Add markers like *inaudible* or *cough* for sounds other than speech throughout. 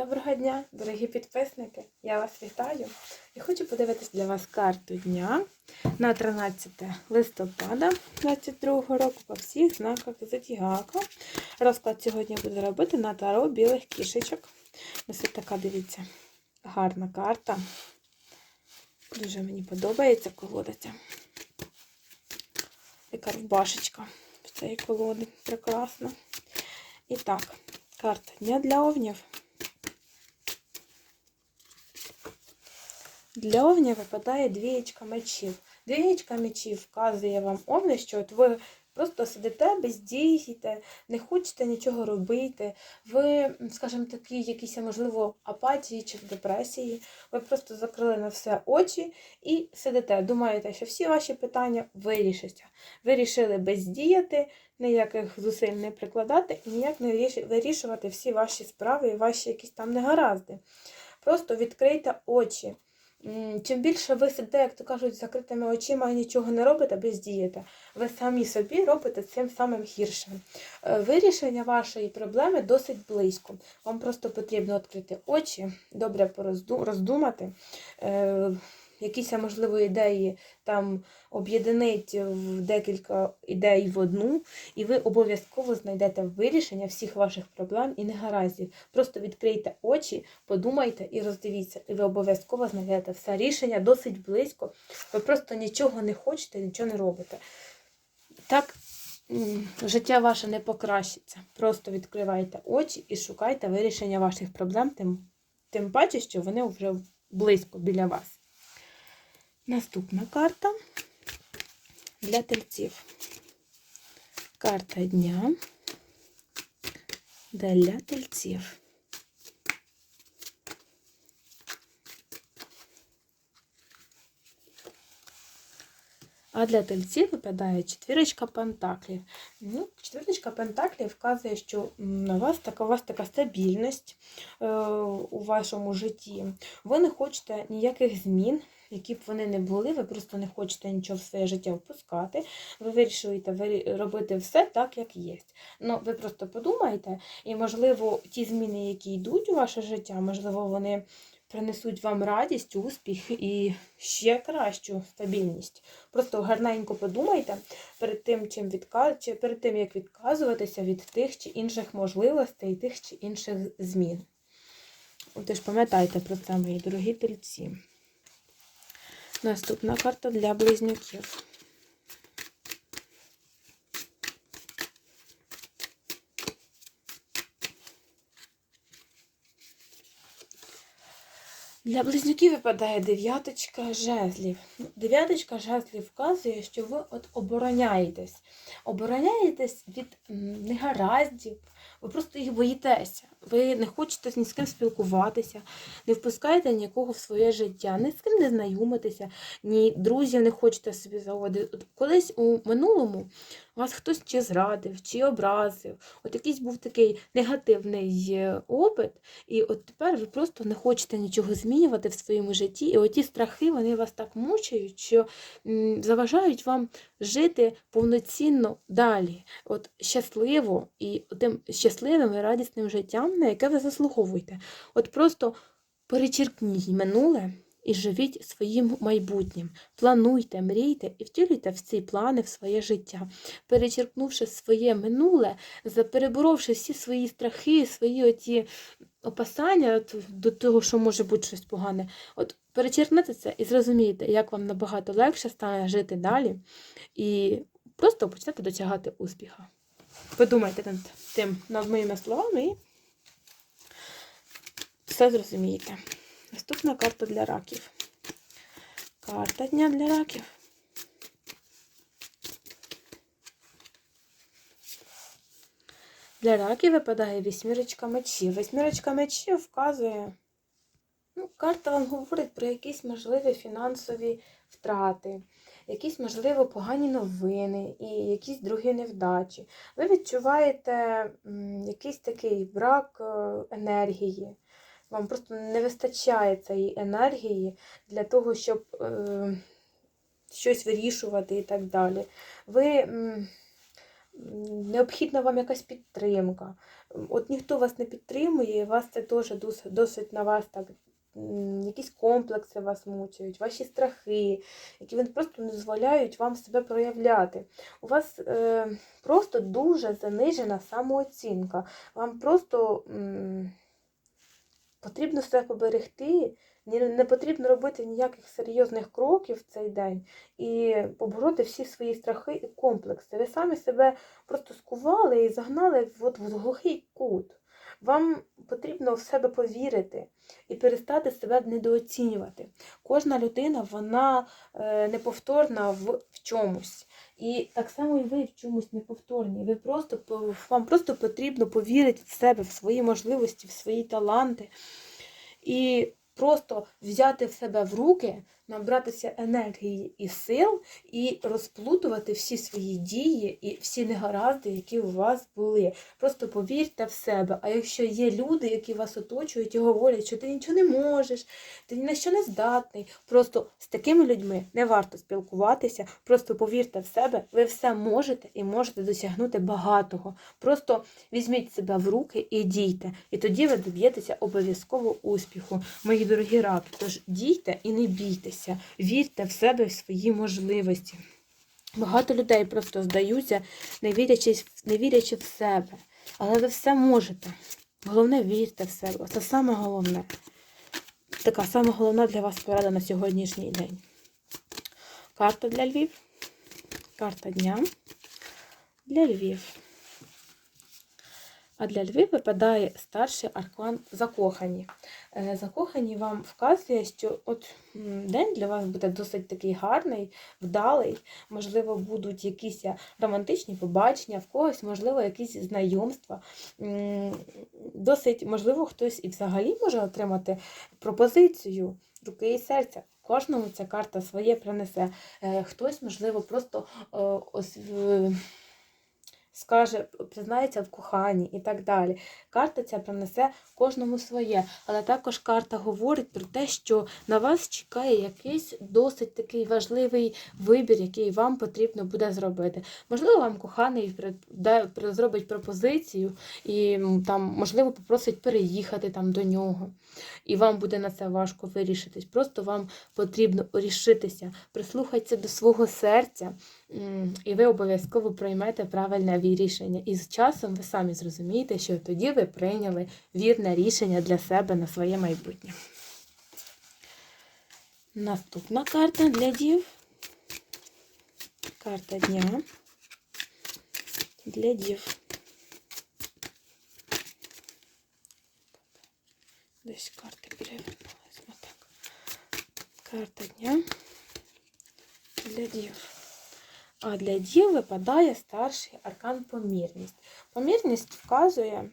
Доброго дня, дорогі підписники! Я вас вітаю і хочу подивитись для вас карту дня на 13 листопада 2022 року по всіх знаках Зодіака. Розклад сьогодні буду робити на таро білих кішечок. Ось така, дивіться, гарна карта. Дуже мені подобається колодиця. Яка рубашечка в цієї колоди. Прекрасна. І так, карта дня для овнів. Для овня випадає двієчка мечів. Двієчка мечів вказує вам овни, що от ви просто сидите, бездієте, не хочете нічого робити. Ви, скажімо такі, якісь, можливо, апатії чи в депресії. Ви просто закрили на все очі і сидите. Думаєте, що всі ваші питання вирішаться. Ви рішили бездіяти, ніяких зусиль не прикладати і ніяк не вирішувати всі ваші справи і ваші якісь там негаразди. Просто відкрийте очі. Чим більше ви сидите, як то кажуть, закритими очима і нічого не робите, бездієте, ви самі собі робите цим самим гіршим. Е, вирішення вашої проблеми досить близько. Вам просто потрібно відкрити очі, добре роздумати, е, якісь, можливо, ідеї там об'єднати в декілька ідей в одну, і ви обов'язково знайдете вирішення всіх ваших проблем і негараздів. Просто відкрийте очі, подумайте і роздивіться, і ви обов'язково знайдете все рішення досить близько. Ви просто нічого не хочете, нічого не робите. Так, життя ваше не покращиться. Просто відкривайте очі і шукайте вирішення ваших проблем, тим, тим паче, що вони вже близько біля вас. Наступна карта для тельців. Карта дня для тельців. А для тельців випадає четвірочка пентаклів. Ну, Четвірочка пентаклів вказує, що у вас така у вас така стабільність е, у вашому житті. Ви не хочете ніяких змін які б вони не були, ви просто не хочете нічого в своє життя впускати, ви вирішуєте робити все так, як є. Ну, Ви просто подумайте, і, можливо, ті зміни, які йдуть у ваше життя, можливо, вони принесуть вам радість, успіх і ще кращу стабільність. Просто гарненько подумайте перед тим, чим відказ... перед тим, як відказуватися від тих чи інших можливостей, тих чи інших змін. Тож пам'ятайте про це, мої дорогі тельці. Наступна карта для близнюків. Для близнюків випадає дев'яточка жезлів. Дев'яточка жезлів вказує, що ви от обороняєтесь. Обороняєтесь від негараздів, ви просто їх боїтеся. Ви не хочете ні з ким спілкуватися, не впускаєте нікого в своє життя, ні з ким не знайомитися, ні друзів не хочете собі заводити. Колись у минулому вас хтось чи зрадив, чи образив. От якийсь був такий негативний е, опит, і от тепер ви просто не хочете нічого змінювати в своєму житті. І оті страхи вони вас так мучають, що заважають вам жити повноцінно далі, от щасливо і тим щасливим і радісним життям, на яке ви заслуговуєте. От просто перечеркніть минуле. І живіть своїм майбутнім. Плануйте, мрійте і втілюйте в ці плани в своє життя, перечеркнувши своє минуле, переборовши всі свої страхи, свої оті опасання до того, що може бути щось погане. От перечеркнете це і зрозумієте, як вам набагато легше стане жити далі, і просто почнете досягати успіха. Подумайте над тим, над моїми словами і все зрозумієте. Наступна карта для раків. Карта дня для раків. Для раків випадає вісьмірочка мечів. Вісьмірочка мечів вказує, ну, карта вам говорить про якісь можливі фінансові втрати, якісь, можливо, погані новини і якісь другі невдачі. Ви відчуваєте якийсь такий брак е, енергії. Вам просто не вистачає цієї енергії для того, щоб е, щось вирішувати і так далі. Ви необхідна вам якась підтримка. От ніхто вас не підтримує, і вас це теж досить на вас так. Якісь комплекси вас мучають, ваші страхи, які вони просто не дозволяють вам себе проявляти. У вас е, просто дуже занижена самооцінка. Вам просто м, потрібно себе поберегти, не потрібно робити ніяких серйозних кроків в цей день і побороти всі свої страхи і комплекси. Ви самі себе просто скували і загнали от, в глухий кут. Вам потрібно в себе повірити і перестати себе недооцінювати. Кожна людина вона е, неповторна в, чомусь. І так само і ви в чомусь неповторні. Ви просто, вам просто потрібно повірити в себе, в свої можливості, в свої таланти. І просто взяти в себе в руки, набратися енергії і сил, і розплутувати всі свої дії і всі негаразди, які у вас були. Просто повірте в себе. А якщо є люди, які вас оточують і говорять, що ти нічого не можеш, ти ні на що не здатний, просто з такими людьми не варто спілкуватися. Просто повірте в себе, ви все можете і можете досягнути багатого. Просто візьміть себе в руки і дійте. І тоді ви доб'єтеся обов'язково успіху, мої дорогі раки. Тож дійте і не бійтеся, вірте в себе, в свої можливості. Багато людей просто здаються, не вірячи, не вірячи в себе. Але ви все можете. Головне, вірте в себе. Це саме головне. Така саме головна для вас порада на сьогоднішній день. Карта для Львів. Карта дня для Львів. А для Львів випадає старший аркан закохані. Е, Закохані вам вказує, що от день для вас буде досить такий гарний, вдалий. Можливо, будуть якісь романтичні побачення, в когось, можливо, якісь знайомства. Досить, можливо, хтось і взагалі може отримати пропозицію руки і серця. Кожному ця карта своє принесе. Е, Хтось, можливо, просто е, скаже, признається в коханні і так далі. Карта ця принесе кожному своє, але також карта говорить про те, що на вас чекає якийсь досить такий важливий вибір, який вам потрібно буде зробити. Можливо, вам коханий зробить пропозицію і там, можливо, попросить переїхати там до нього. І вам буде на це важко вирішитись. Просто вам потрібно рішитися, прислухайтеся до свого серця, і ви обов'язково приймете правильне рішення. І з часом ви самі зрозумієте, що тоді ви прийняли вірне рішення для себе на своє майбутнє. Наступна карта для дів. Карта дня для дів. Десь карти перевернулись. Карта дня для дів. А для дів випадає старший аркан помірність. Помірність вказує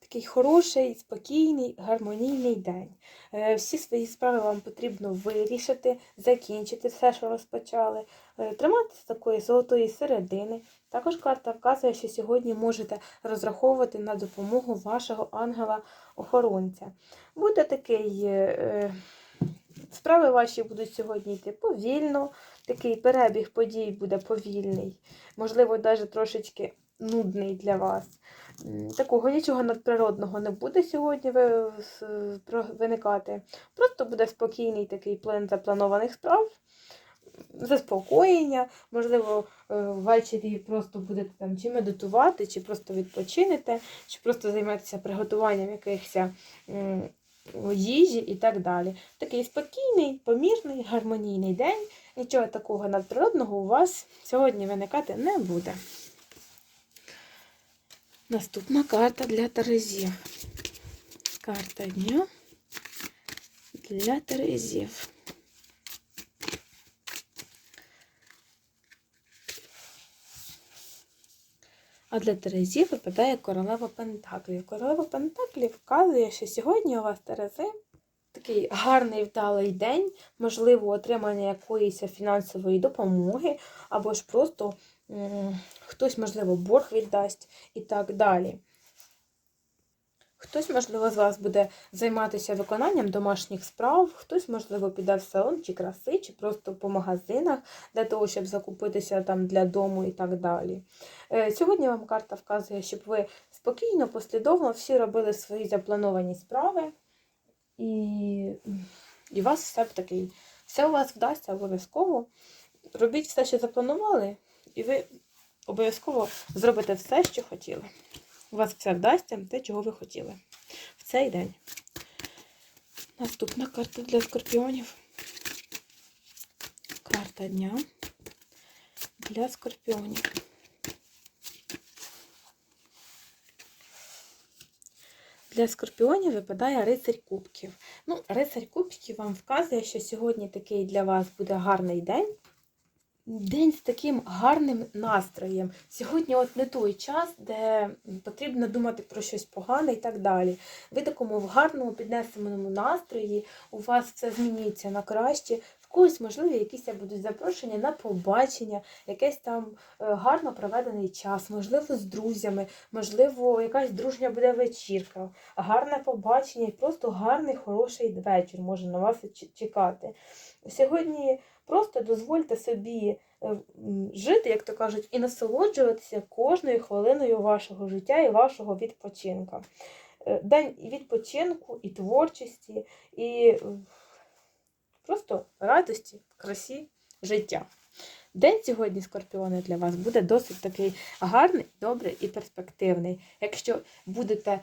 такий хороший, спокійний, гармонійний день. Е, Всі свої справи вам потрібно вирішити, закінчити все, що розпочали, е, триматися такої золотої середини. Також карта вказує, що сьогодні можете розраховувати на допомогу вашого ангела-охоронця. Буде такий. е, Справи ваші будуть сьогодні йти повільно, такий перебіг подій буде повільний, можливо, навіть трошечки нудний для вас. Такого нічого надприродного не буде сьогодні виникати. Просто буде спокійний такий плин запланованих справ, заспокоєння, можливо, е, ввечері просто будете там чи медитувати, чи просто відпочинете, чи просто займатися приготуванням якихось їжі і так далі. Такий спокійний, помірний, гармонійний день. Нічого такого надприродного у вас сьогодні виникати не буде. Наступна карта для Терезів. Карта дня для Терезів. А для Терезі випадає королева Пентаклів. Королева Пентаклів вказує, що сьогодні у вас Терези такий гарний вдалий день, можливо, отримання якоїсь фінансової допомоги, або ж просто м, хтось, можливо, борг віддасть і так далі. Хтось, можливо, з вас буде займатися виконанням домашніх справ, хтось, можливо, піде в салон чи краси, чи просто по магазинах для того, щоб закупитися там для дому і так далі. Е, Сьогодні вам карта вказує, щоб ви спокійно, послідовно всі робили свої заплановані справи, і, і у вас все б такий, все у вас вдасться обов'язково. Робіть все, що запланували, і ви обов'язково зробите все, що хотіли. У вас все вдасться те, чого ви хотіли в цей день. Наступна карта для скорпіонів. Карта дня для скорпіонів. Для скорпіонів випадає рицарь кубків. Ну, рицарь кубків вам вказує, що сьогодні такий для вас буде гарний день. День з таким гарним настроєм. Сьогодні от не той час, де потрібно думати про щось погане і так далі. Ви такому в гарному піднесеному настрої, у вас все змінюється на краще. В когось, можливо, якісь будуть запрошення на побачення, якийсь там е, гарно проведений час, можливо, з друзями, можливо, якась дружня буде вечірка, гарне побачення і просто гарний, хороший вечір може на вас чекати. Сьогодні просто дозвольте собі е, жити, як то кажуть, і насолоджуватися кожною хвилиною вашого життя і вашого відпочинка. Е, День відпочинку, і творчості, і е, просто радості, красі життя. День сьогодні, скорпіони, для вас буде досить такий гарний, добрий і перспективний. Якщо будете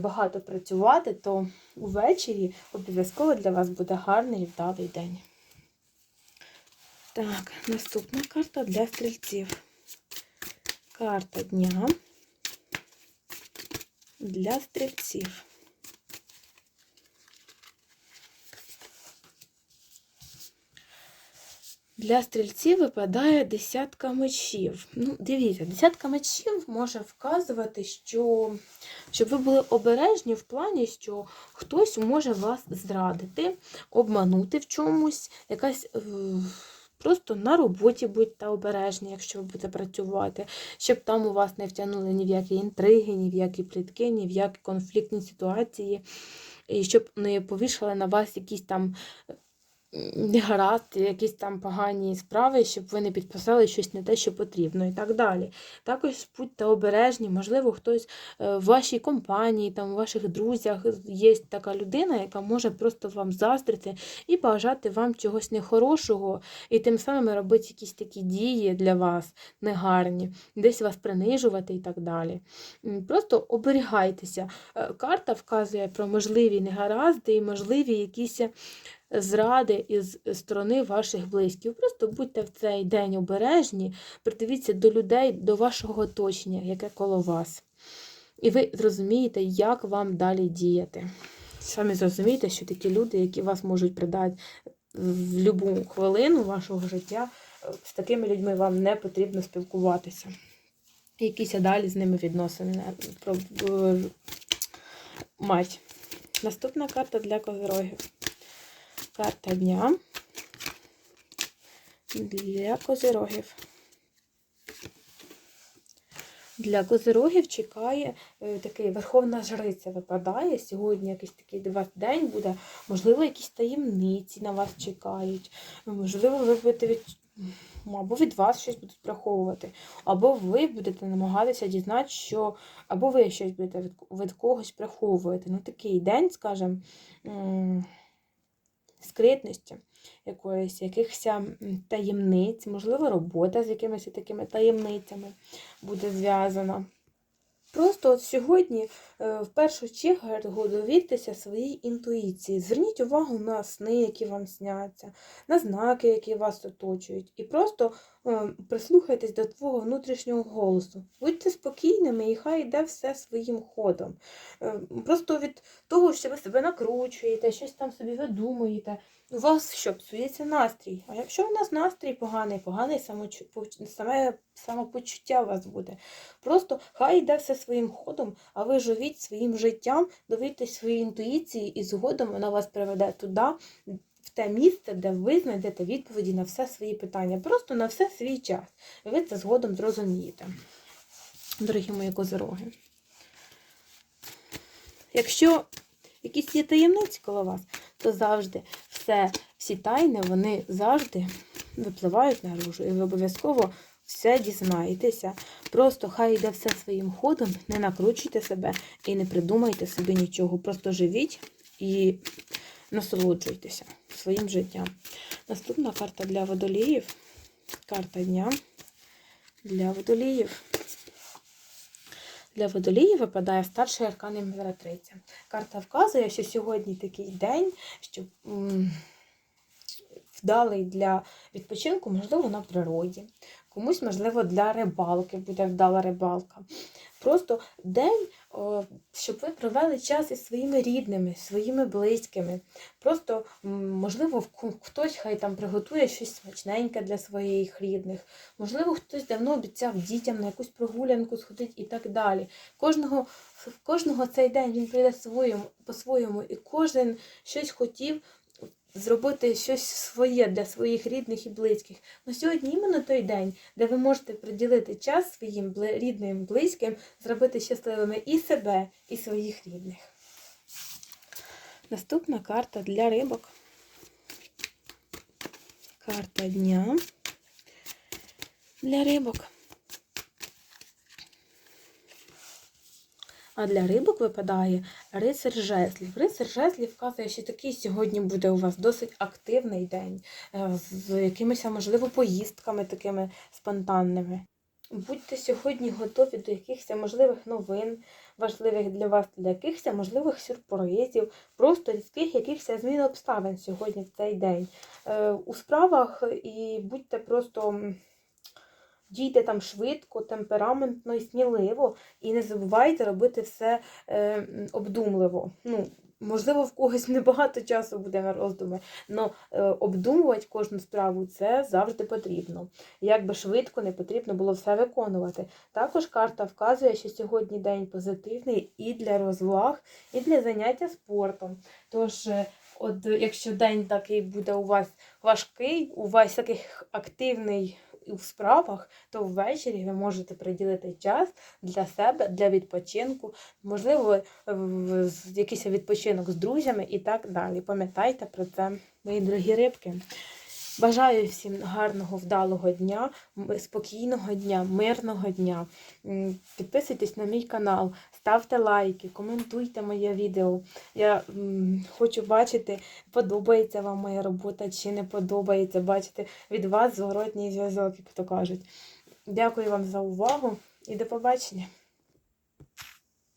багато працювати, то увечері обов'язково для вас буде гарний і вдалий день. Так, наступна карта для стрільців. Карта дня для стрільців. Для стрільців випадає десятка мечів. Ну, дивіться, десятка мечів може вказувати, що щоб ви були обережні в плані, що хтось може вас зрадити, обманути в чомусь, якась. Просто на роботі будьте обережні, якщо ви будете працювати, щоб там у вас не втягнули ні в які інтриги, ні в які плітки, ні в які конфліктні ситуації, і щоб не повішали на вас якісь там негаразди, якісь там погані справи, щоб ви не підписали щось не те, що потрібно, і так далі. Також будьте обережні, можливо, хтось е, в вашій компанії, там, у ваших друзях є така людина, яка може просто вам заздрити і бажати вам чогось нехорошого, і тим самим робити якісь такі дії для вас негарні, десь вас принижувати і так далі. Просто оберігайтеся. Е, Карта вказує про можливі негаразди і можливі якісь зради із сторони ваших близьких. Просто будьте в цей день обережні, придивіться до людей, до вашого оточення, яке коло вас. І ви зрозумієте, як вам далі діяти. Самі зрозумієте, що такі люди, які вас можуть придати в будь-яку хвилину вашого життя, е, з такими людьми вам не потрібно спілкуватися. Якісь далі з ними відносини про е, мать. Наступна карта для козирогів. Карта дня для козирогів. Для козирогів чекає е, такий верховна жриця випадає. Сьогодні якийсь такий для вас день буде. Можливо, якісь таємниці на вас чекають. Можливо, ви будете від... або від вас щось будуть приховувати, або ви будете намагатися дізнати, що або ви щось будете від, від когось приховувати. Ну, такий день, скажімо, скритності якоїсь, якихось таємниць, можливо, робота з якимись такими таємницями буде зв'язана. Просто от сьогодні е, в першу чергу довіртеся своїй інтуїції. Зверніть увагу на сни, які вам сняться, на знаки, які вас оточують. І просто прислухайтесь до твого внутрішнього голосу. Будьте спокійними і хай йде все своїм ходом. Е, Просто від того, що ви себе накручуєте, щось там собі видумуєте, у вас що, псується настрій. А якщо у нас настрій поганий, поганий саме самопочуття у вас буде. Просто хай йде все своїм ходом, а ви живіть своїм життям, довіртесь своїй інтуїції, і згодом вона вас приведе туди, в те місце, де ви знайдете відповіді на все свої питання. Просто на все свій час. Ви це згодом зрозумієте. Дорогі мої козироги. Якщо якісь є таємниці коло вас, то завжди все, всі тайни, вони завжди випливають наружу. І ви обов'язково все дізнаєтеся. Просто хай йде все своїм ходом, не накручуйте себе і не придумайте собі нічого. Просто живіть і насолоджуйтеся своїм життям. Наступна карта для водоліїв. Карта дня для водоліїв. Для водоліїв випадає старший аркан імператриця. Карта вказує, що сьогодні такий день, що вдалий для відпочинку, можливо, на природі. Комусь, можливо, для рибалки буде вдала рибалка. Просто день, щоб ви провели час із своїми рідними, своїми близькими. Просто, можливо, хтось хай там приготує щось смачненьке для своїх рідних. Можливо, хтось давно обіцяв дітям на якусь прогулянку сходити і так далі. Кожного, кожного цей день він прийде своєму, по-своєму, і кожен щось хотів зробити щось своє для своїх рідних і близьких. На сьогодні іменно той день, де ви можете приділити час своїм рідним, близьким, зробити щасливими і себе, і своїх рідних. Наступна карта для рибок. Карта дня для рибок. А для рибок випадає рицар жезлів. Рицар жезлів вказує, що такий сьогодні буде у вас досить активний день, е, з якимись, можливо, поїздками такими спонтанними. Будьте сьогодні готові до якихось можливих новин, важливих для вас, для якихось можливих сюрпризів, просто різких якихось змін обставин сьогодні в цей день. Е, У справах і будьте просто. Дійте там швидко, темпераментно і сміливо, і не забувайте робити все е, обдумливо. Ну, можливо, в когось *laughs* небагато часу буде на роздуми, але обдумувати кожну справу це завжди потрібно. Як би швидко не потрібно було все виконувати. Також карта вказує, що сьогодні день позитивний і для розваг, і для заняття спортом. Тож, е, от якщо день такий буде у вас важкий, у вас такий активний у справах, то ввечері ви можете приділити час для себе, для відпочинку, можливо, в- якийсь відпочинок з друзями і так далі. Пам'ятайте про це, мої дорогі рибки. Бажаю всім гарного, вдалого дня, спокійного дня, мирного дня. Підписуйтесь на мій канал, ставте лайки, коментуйте моє відео. Я хочу бачити, подобається вам моя робота чи не подобається. Бачити від вас зворотній зв'язок, як то кажуть. Дякую вам за увагу і до побачення!